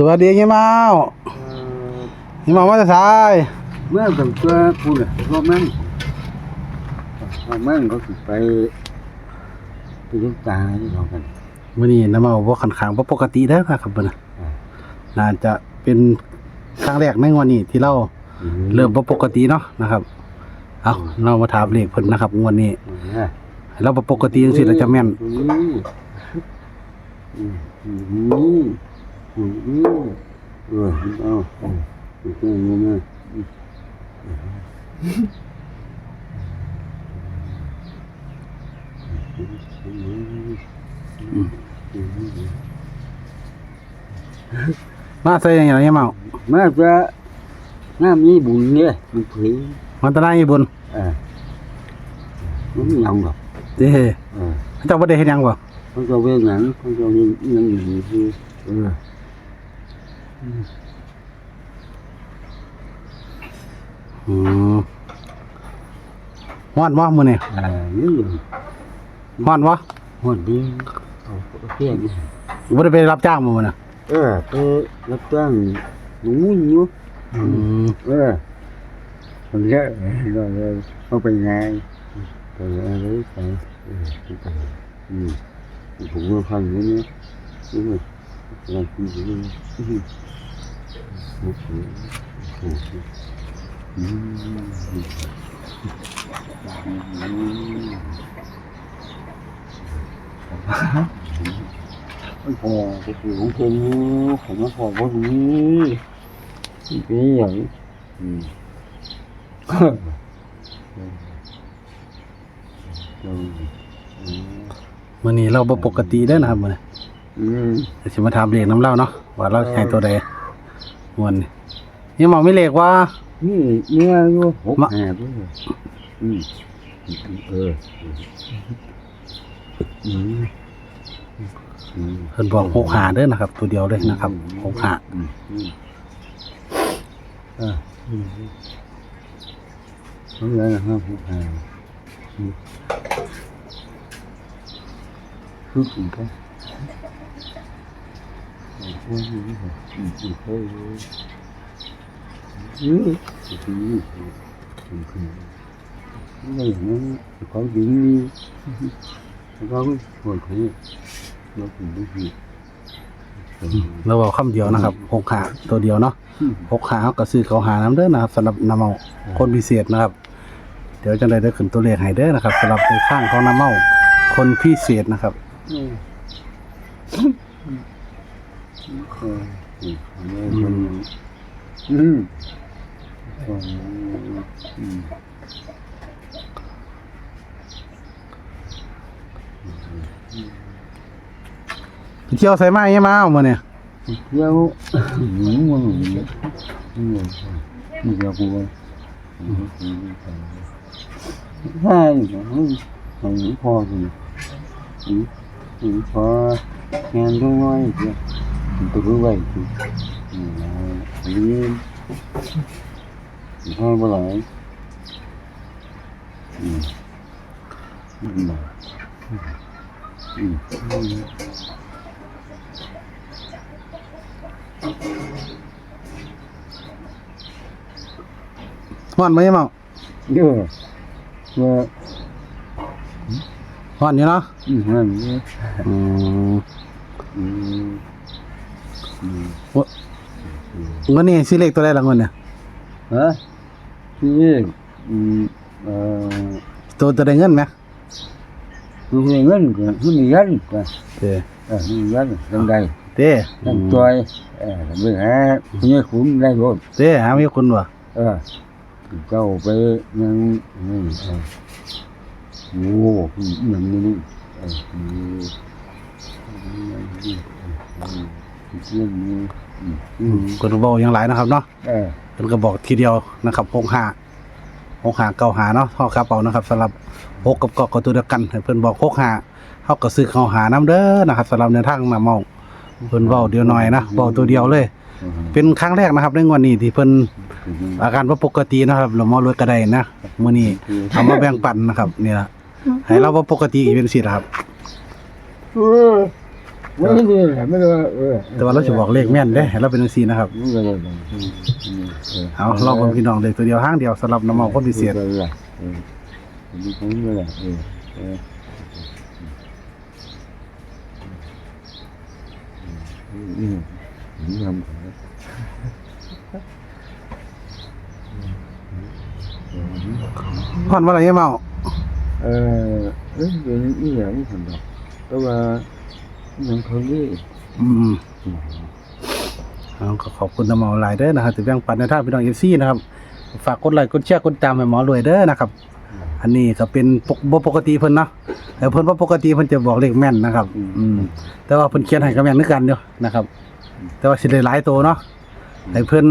สวัสดียี่เมายี่เมามาจะสายเมื่อตั้งแต่พูดเลยรอบนั้นรอบนั้นเขาสิไปไปลูกตาที่เรากันมื้อนี้น้ำเมาบ่คันขางบ่ปกติเด้อนะครับเพิ่นน่ะอ่าน่าจะเป็นครั้งแรกในงวดนี้ที่เราเริ่มบ่ปกติเนาะนะครับ เอาเรามาถามเลขเพิ่นนะครับงวดนี้อ่าให้เราบ่ปกติจังซี่เราจะแม่น rồi đau cái này มาใส่อย่างไรเนี่ยเมามาจะน้ำนี่บุญเนี่ยมันผีมันตะได้ยี่บุญเออมันยังกับเด้เออเจ้าบ่ได้เฮ็ดหยังบ่มันเจ้าเวียนหยังมันเจ้าเวียนยังอยู่ที่เออ อืมฮ้อนบ่มื้อนี้อ่านี่อยู่ฮ้อนบ่หัวดีเอาเพี้ยนบ่ได้ไปรับจ้างบ่มื้อน่ะเออไปรับจ้างหนูมุ่นอยู่อืมเออมันเยอะเราเลยเขาไปไงไปอะไรไปเออไปอืมผมก็ฟังอยู่เนี่ยอืม ไม่พอจะถือของเธอผมไม่พอวันนี้นี่อย่างอืมมันนี่เราปกติได้นะครับมัน อืมเดี๋ยวสิมาถามเลขน้ำเล่าเนาะว่าเราให้ตัวใดม่วนนี่ยี่เมามีเลขว่า นี่เนี่ยอยู่หกแห่ด้วยอืมเอออืมอืมเพิ่นบอกหกหาเด้อนะครับ ตัวเดียวเลยนะครับหกหาอืมอืมอ่าอืมทำไงนะครับหกแห่อืมคืออีกแล้ว โอ้ยนี่เหรออืมอืมเฮ้ยอืมอืมอืมอืมนี่เหนของหญิงนี่เขาชวนเขาเราถึงได้ดีเราเอาคำเดียวนะครับหกขาตัวเดียวเนาะหกขาก็ซื้อเขาหาน้ำเด้อนะครับสำหรับน้ำเมาคนพิเศษนะครับ เดี๋ยวจังไดได้ขึ้นตัวเลขให้เด้อนะครับสำหรับในข้างของน้ำเมาคนพิเศษนะครับ เที่ยวใส่ไม้ยังมาเอามาเนี่ยเที่ยวหัวมันนี่เดียวกูใช่ของพอสิของพอ em đúng nói chứ tôi cứ vậy chứ như thôi qua lại ừ. Ừ. Ừ. Ừ Hoàn mấy em ạ? Được. Và... ฮ้อนอยู่เนาะอืมนั่นเนี่ยอืมอืมอืมเงินนี่ซื้อเลขตัวใดละเงินเนี่ยฮะที่อืมเอ่อตัวตัวใดเงินไหมคือมีเงินก็คือมีเงินก็เด้เออมีเงินทำใดเด้ทำตัวเออทำไปหาคุณยายคุ้มได้รถเด้หามีคุณบ่เออเจ้าไปยังนี่ โอ้ยังนี่เออนี่เรื่องนี้อืมอืมเบอกอย่างหลายนะครับเนาะเออเพิ่นก็บอกทีเดียวนะครับหกหาหกหาเก้าหาเนาะท่ากับเอานะครับสำหรับหกกับเกาะก็ตัวเดียวกันให้เพิ่นบอกหกหาเท่ากับซื้อเขาหาน้ำเด้อนะครับสำหรับในทางมาเมาเพิ่นเว้าเดียวหน่อยนะเว้าตัวเดียวเลย เป็นครั้งแรกนะครับในงวดนี้ที่เพิ่นอาการบ่าปกตินะครับเรามารวยกระไดนะมื้อนี้เอามาแบ่งปันนะครับนี่ละ ให้เราบ่ปกติอีกเป็นสิล่ะครับ เออไม่ได้ไม่ได้เออแต่ว่าเราจะบอกเลขแม่นเด้ให้เราเป็นจังซี่นะครับไม่ได้เอาลองเบิ่งพี่น้องเลขตัวเดียวห้างเดียวสำหรับน้ำเมาคนพิเศษเออเออมีคนไม่ได้เออเอออืมผมทำพอนว่าอะไรเมา เออเอ้ยเดี๋ยวนี้อย่างนี้ทำดอกแต่ว่ามันเขาเรียกอืมเอาก็ขอบคุณน้ำเมาหลายเด้อนะครับที่แบ่งปันในท่างพี่น้อง FC นะครับ ฝากกดไลค์กดแชร์กดติดตามให้หมอรวยเด้อนะครับอันนี้ก็เป็นปกบ่ปกติเพิ่นเนาะแต่เพิ่นว่าปกติเพิ่นจะบอกเลขแม่นนะครับ อืม แต่ว่าเพิ่นเขียนให้ก็แม่นคือกันเด้อนะครับ แต่ว่าสิได้หลายตัวเนาะให้เพิ่น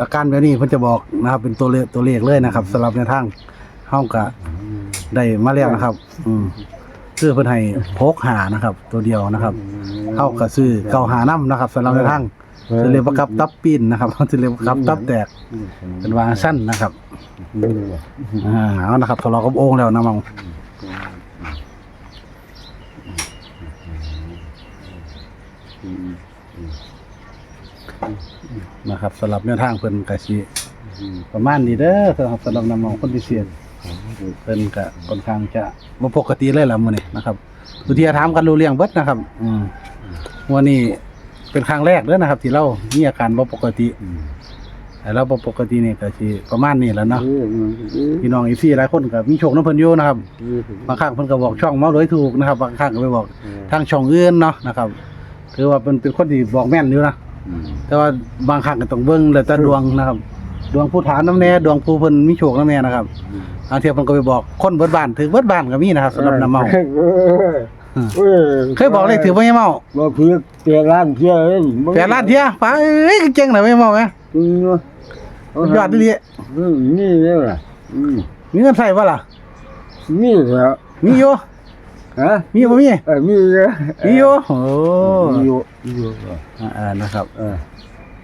อาการแบบนี้เพิ่นจะบอกนะครับ เป็นตัวเลขตัวเลขเลยนะครับสำหรับในทางเฮาก็ ได้มาแล้วนะครับ อืมคือเพิ่นให้พกหานะครับ ตัวเดียวนะครับเฮาก็ซื้อเก่าหานํนะครับสำหรับในทางสิเรียกว่ากับตับปีนนะครับสิเรียกว่ากับตับแตกเป็นวางสั้นนะครับไม่ได้อ่าเอานะครับทะเลาะกับโอ่งแล้วนะมังนะครับสำหรับแนวทางเพิ่นก็สิประมาณนี้เด้อสำหรับสำหรับน้ำมองคนพิเศษ เพิ่นก็ค่อนข้างจะบ่ปกติเลยล่ะมื้อนี้นะครับทุกที่ถามกันรู้เรื่องเบิดนะครับ อืมวันนี้เป็นครั้งแรกเด้อนะครับ ที่เรามีอาการบ่ปกติแต่เราบ่ปกตินี่ก็สิประมาณนี้แหล้วเนาะพี่น้องอีซี่หลายคนก็มีโชคน้ำเพิ่นอยู่นะครับบางครั้งเพิ่นก็บอกช่องเมาเลยถูกนะครับบางครั้งก็ไปบอกทางช่องอื่นเนาะนะครับถือว่าเป็นเป็นคนที่บอกแม่นอยู่นะแต่ว่าบางครั้งก็ต้องเบิ่งแล้วแต่ดวงนะครับ ดวงผู้ถามน้ำแน่ดวงผู้เพิ่นมีโชคนำแน่นะครับ บางเทีเพิ่นก็ไปบอกคนเบิดบ้านถือเบิดบ้านก็มีนะครับสำหรับน้ำเมาเคยบอกเลขถือบ่ยังเมาบอกคือเปลี่ยนร้านเที่ยวเลยแปดล้านเที่ยไปเอ้ยเก่งน่ะไม่เมาแหมจริงเนาะยอดดีอืมนี่เนี่ยล่ะอืมๆมีเงินใช้บ่ล่ะนี่แล้วมีอยู่ฮะมีบ่มีเออมีเยอะมีอยู่โอ้มีอยู่มีอยู่อ่าๆนะครับเออ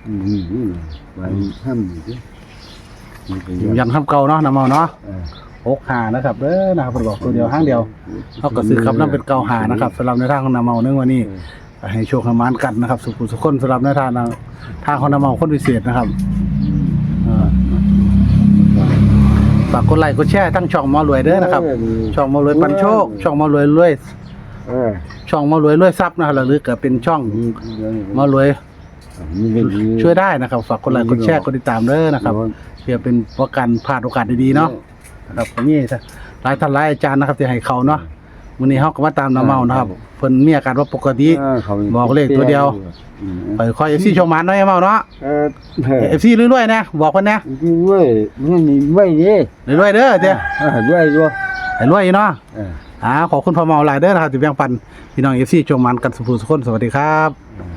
อืมอืมอืมมันทำอยู่ ดิมันเป็นยืนยันคำเก่าเนาะน้ำเมาเนาะเออหกหานะครับเด้อนะครับเพิ่นบอกตัวเดียวห้างเดียวเขาก็ซื้อครับนั่นเป็นเก่าหานะครับสำหรับในทางของน้ำเมาเนื่องวันนี้ก็ให้โชคให้มานกันนะครับ สุขุสุขคนสำหรับในทางนะทางของน้ำเมาคนพิเศษนะครับเออฝากกดไลค์กดแชร์ทั้งช่องหมอรวยเด้อนะครับ ช่องหมอรวยปันโชค ช่องหมอรวยรวยเออช่องหมอรวยรวยทรัพย์นะครับหรือก็เป็นช่องหมอรวยมีเรื่องดีช่วยได้นะครับ ฝากกดไลค์กดแชร์กดติดตามเด้อนะครับ เพื่อเป็นประกันพลาดโอกาสดีๆเนาะนะครับผมนี่หลายท่านหลายอาจารย์นะครับที่ให้เขาเนาะมื้อนี้เฮาก็มาตามน้ำเมานะครับเพิ่นมีอาการว่าปกติบอกเลขตัวเดียวไปคอย FC ชมมันเนาะไอ้เมาเนาะเออเออ FC รวยๆนะบอกเพิ่นนะด้วยนี่นี่ไม่ดีรวยๆเด้อเด้อเออด้วยด้วยให้รวยอยู่เนาะเอออ่าขอบคุณพ่อเมาหลายเด้อนะครับที่แบ่งปันพี่น้อง FC ชมมันกันสุขสุขคนสวัสดีครับเออ